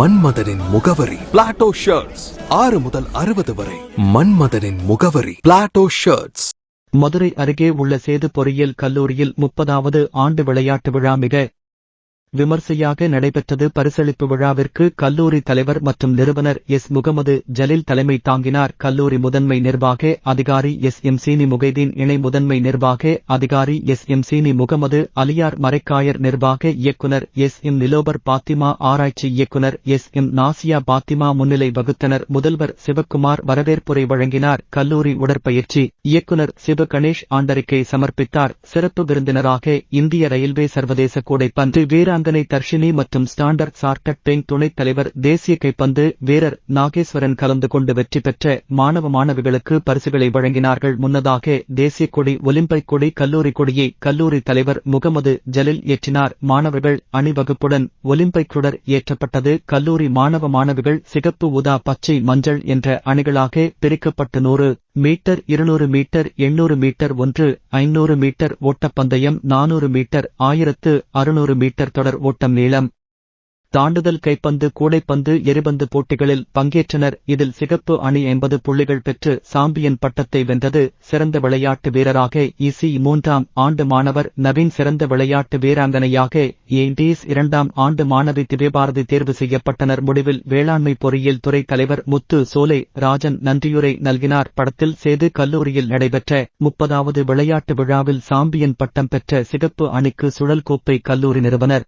மன்மதனின் முகவரி. Plato shirts ஆறு முதல் அறுபது வரை. மன்மதனின் முகவரி. பிளாட்டோ ஷர்ட்ஸ் மதுரை அருகே உள்ள சேது பொறியியல் கல்லூரியில் முப்பதாவது ஆண்டு விளையாட்டு விழா மிக விமர்சையாக நடைபெற்றது பரிசளிப்பு விழாவிற்கு கல்லூரி தலைவர் மற்றும் நிறுவனர் எஸ். முகமது ஜலீல் தலைமை தாங்கினார். கல்லூரி முதன்மை நிர்வாக அதிகாரி எஸ். எம். சீனி முகைதீன் இணை முதன்மை நிர்வாக அதிகாரி எஸ். எம். சீனி முகமது அலியார் மரைக்காயர் நிர்வாக இயக்குனர் எஸ். எம். நிலோபர் பாத்திமா ஆராய்ச்சி இயக்குனர் எஸ். எம். நாசியா பாத்திமா முன்னிலை வகுத்தனர். முதல்வர் சிவக்குமார் வரவேற்புரை வழங்கினார். கல்லூரி உடற்பயிற்சி இயக்குனர் சிவ கணேஷ் ஆண்டறிக்கை சமர்ப்பித்தார். சிறப்பு விருந்தினராக இந்திய ரயில்வே சர்வதேச கூடைப்பந்து வீராங்கனை தர்ஷினி மற்றும் ஸ்டாண்டர்ட் சார்ட்டட் பெங் துணைத் தலைவர் தேசிய கைப்பந்து வீரர் நாகேஸ்வரன் கலந்து கொண்டு வெற்றி பெற்ற மாணவ மாணவிகளுக்கு பரிசுகளை வழங்கினார்கள். முன்னதாக தேசிய கொடி ஒலிம்பிக் கொடி கல்லூரி கொடியை கல்லூரி தலைவர் முகமது ஜலில் ஏற்றினார். மாணவர்கள் அணிவகுப்புடன் ஒலிம்பிக் தொடர் ஏற்றப்பட்டது. கல்லூரி மாணவ மாணவிகள் சிகப்பு உதா பச்சை மஞ்சள் என்ற அணிகளாக பிரிக்கப்பட்டு நூறு மீட்டர் இருநூறு மீட்டர் எண்ணூறு மீட்டர் ஒன்று ஐநூறு மீட்டர் ஓட்டப்பந்தயம் நானூறு மீட்டர் ஆயிரத்து அறுநூறு மீட்டர் தொடர் ஓட்டம் நீளம் தாண்டுதல் கைப்பந்து கூடைப்பந்து எரிபந்து போட்டிகளில் பங்கேற்றனர். இதில் சிகப்பு அணி எண்பது புள்ளிகள் பெற்று சாம்பியன் பட்டத்தை வென்றது. சிறந்த விளையாட்டு வீரராக இசி மூன்றாம் ஆண்டு மாணவர் நவீன் சிறந்த விளையாட்டு வீராங்கனையாக ஏண்டீஸ் இரண்டாம் ஆண்டு மாணவி திவ்யபாரதி தேர்வு செய்யப்பட்டனர். முடிவில் வேளாண்மை பொறியியல் துறை தலைவர் முத்து சோலை ராஜன் நன்றியுரை நல்கினார். படத்தில் சேது கல்லூரியில் நடைபெற்ற முப்பதாவது விளையாட்டு விழாவில் சாம்பியன் பட்டம் பெற்ற சிகப்பு அணிக்கு சுழல் கோப்பை கல்லூரி நிறுவனர்.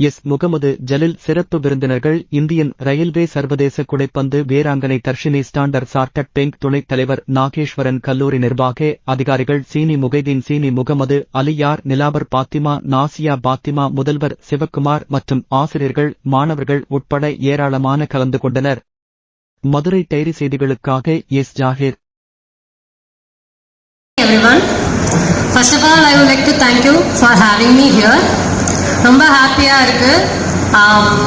எஸ் முகமது ஜலில் சிறப்பு விருந்தினர்கள் இந்தியன் ரயில்வே சர்வதேச குடைப்பந்து வீராங்கனை தர்ஷினி ஸ்டாண்டர் சார்ட்டட் பெங்க் துணைத் தலைவர் நாகேஸ்வரன் கல்லூரி நிர்வாக அதிகாரிகள் சீனி முகைதீன் சீனி முகமது அலியார் நிலாபர் பாத்திமா நாசியா பாத்திமா முதல்வர் சிவக்குமார் மற்றும் ஆசிரியர்கள் மாணவர்கள் உட்பட ஏராளமான கலந்து கொண்டனர் மதுரை டைரி செய்திகளுக்காக S Zakir. First of all, I would like to thank you for having me here. ரொம்ப ஹாப்பியாக இருக்குது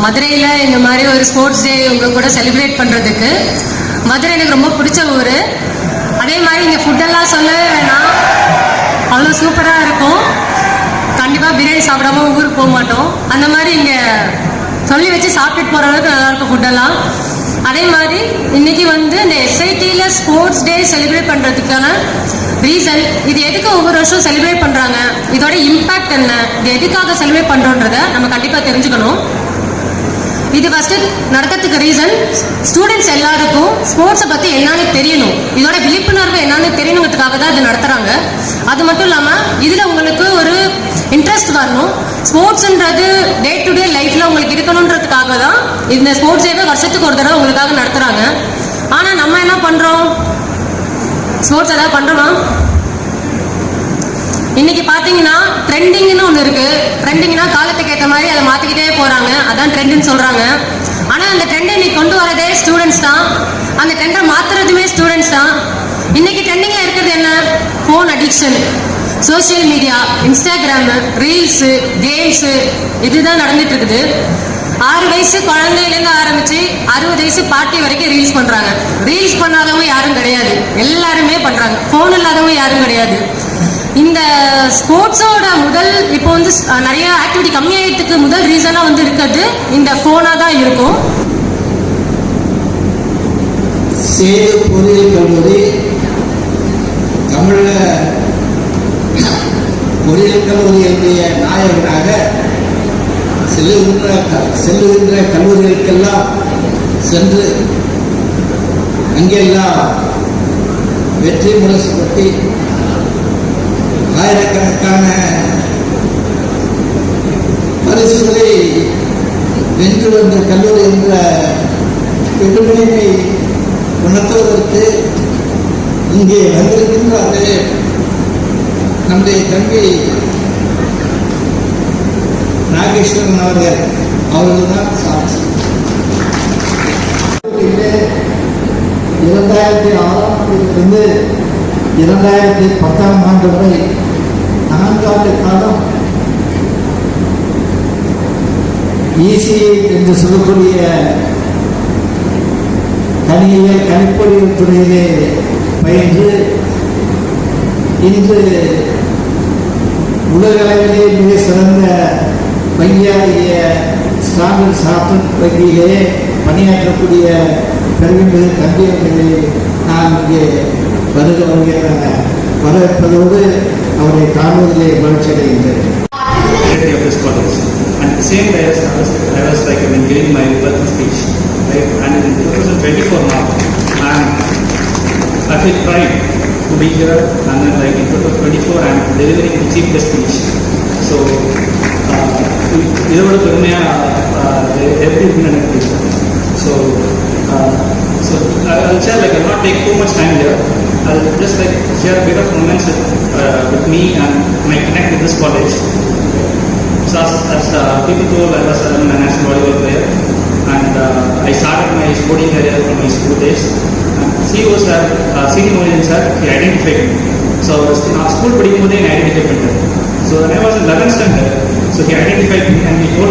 மதுரையில் இந்த மாதிரி ஒரு ஸ்போர்ட்ஸ் டே உங்கள் கூட செலிப்ரேட் பண்ணுறதுக்கு மதுரை எனக்கு ரொம்ப பிடிச்ச ஊர். அதே மாதிரி இங்கே ஃபுட்டெல்லாம் சொல்லவே வேணாம். அவ்வளோ சூப்பராக இருக்கும். கண்டிப்பாக பிரியாணி சாப்பிடாம ஊருக்கு போக மாட்டோம். அந்த மாதிரி இங்கே சொல்லி வச்சு சாப்பிட்டுட்டு போகிற அளவுக்கு நல்லாயிருக்கும் ஃபுட்டெல்லாம் அதே மாதிரி இன்னைக்கு வந்து இந்த எஸ்ஐடியில் ஸ்போர்ட்ஸ் டே செலிப்ரேட் பண்ணுறதுக்கான ரீசன் இது எதுக்கு ஒவ்வொரு வருஷம் செலிப்ரேட் பண்ணுறாங்க இதோட இம்பாக்ட் என்ன? இது எதுக்காக செலிப்ரேட் பண்ணுறோன்றத நம்ம கண்டிப்பாக தெரிஞ்சுக்கணும். இது ஃபஸ்ட்டு நடக்கிறதுக்கு ரீசன் ஸ்டூடெண்ட்ஸ் எல்லாருக்கும் ஸ்போர்ட்ஸை பற்றி என்னன்னு தெரியணும். இதோட விழிப்புணர்வு என்னன்னு தெரியணுங்கிறதுக்காக தான் இது நடத்துகிறாங்க அது மட்டும் இல்லாமல் இதில் உங்களுக்கு ஒரு இன்ட்ரெஸ்ட் வரணும். ஸ்போர்ட்ஸ்ன்றது டே டு டே லைஃப்பில் உங்களுக்கு இருக்கணுன்றதுக்காக தான் இந்த ஸ்போர்ட்ஸ் டேவை வருஷத்துக்கு ஒரு தடவை உங்களுக்காக நடத்துகிறாங்க ஆனால் நம்ம என்ன பண்ணுறோம் ஸ்போர்ட்ஸ் ஏதாவது பண்றோமா? இன்னைக்கு பார்த்தீங்கன்னா ட்ரெண்டிங்னு ஒன்று இருக்கு. ட்ரெண்டிங்னா காலத்துக்கு ஏற்ற மாதிரி அதை மாற்றிக்கிட்டே போகிறாங்க அதான் ட்ரெண்டுன்னு சொல்கிறாங்க ஆனால் அந்த ட்ரெண்டை இன்னைக்கு கொண்டு வரதே ஸ்டூடெண்ட்ஸ் தான். அந்த ட்ரெண்டை மாற்றுறதுமே ஸ்டூடெண்ட்ஸ் தான். இன்னைக்கு ட்ரெண்டிங்கில் இருக்கிறது என்ன? Phone addiction social media Instagram reels games இதுதான் நடந்துட்டு இருக்குது ஆறு வயசு குழந்தையிலேருந்து ஆரம்பிச்சு அறுபது வயசு பாட்டி வரைக்கும் ரீல்ஸ் பண்றாங்க. ரீல்ஸ் பண்ணாதவங்க யாரும் கிடையாது. எல்லாருமே பண்றாங்க. ஃபோன் இல்லாதவங்க யாரும் கிடையாது. இந்த ஸ்போர்ட்ஸோட முதல் இப்போ வந்து நிறைய ஆக்டிவிட்டி கம்மியாகிறதுக்கு முதல் ரீசனாக வந்து இருக்கிறது இந்த ஃபோனாக தான் இருக்கும். சேது பொறியியல் கல்லூரி தமிழக பொறியியல் கல்லூரியினுடைய நாயகனாக செல்லுகின்ற செல்லுகின்ற கல்லூரிகளுக்கெல்லாம் சென்று அங்கெல்லாம் வெற்றி முரசுப்பட்டி ஆயிரக்கணக்கான பரிசுகளை வென்று வந்த கல்லூரி என்ற பெருமையை உணர்த்துவதற்கு இங்கே வந்திருக்கின்றாரு நம்முடைய தம்பி நாகேஸ்வரன் அவர்கள் அவர்கள்தான் சாட்சி. இரண்டாயிரத்தி ஆறாம் ஆண்டிலிருந்து இரண்டாயிரத்தி பத்தாம் ஆண்டு வரை நான்காண்டு காலம் ஈசி என்று சொல்லக்கூடிய கணியியல் கணிப்பொறியியல் துறையிலே பயின்று இன்று உலக அளவிலே மிக சிறந்த பையாகிய ஸ்டாலின் சாத்தன் வங்கியிலே பணியாற்றக்கூடிய பெருமிகு தம்பியவர்களை நான் இங்கே வருக வருகிற வரவேற்பதோடு அவரை காணுவதிலே மகிழ்ச்சி அடைகின்றேன் And the same way as I was, I was like I mean, giving my birthday speech, right? I feel pride to be here, and then like in 2024, I'm delivering the chief guest speech. So, uh, இதோட பெருமையாக எப்படி இருக்குன்னு எனக்கு தெரியும் so so I'll share like I'll not take too much time here. I'll just like share a bit of moments with, uh, with me and my connect with this college. So as, as uh, people told, I was a national volleyball player and uh, I started my sporting career from my school days. And CEO sir, uh, senior Mohan sir, he identified me. So நான் school படிக்கும்போதே என்னை identify பண்ணிட்டார் so when I was in 11th standard, so he identified me and he told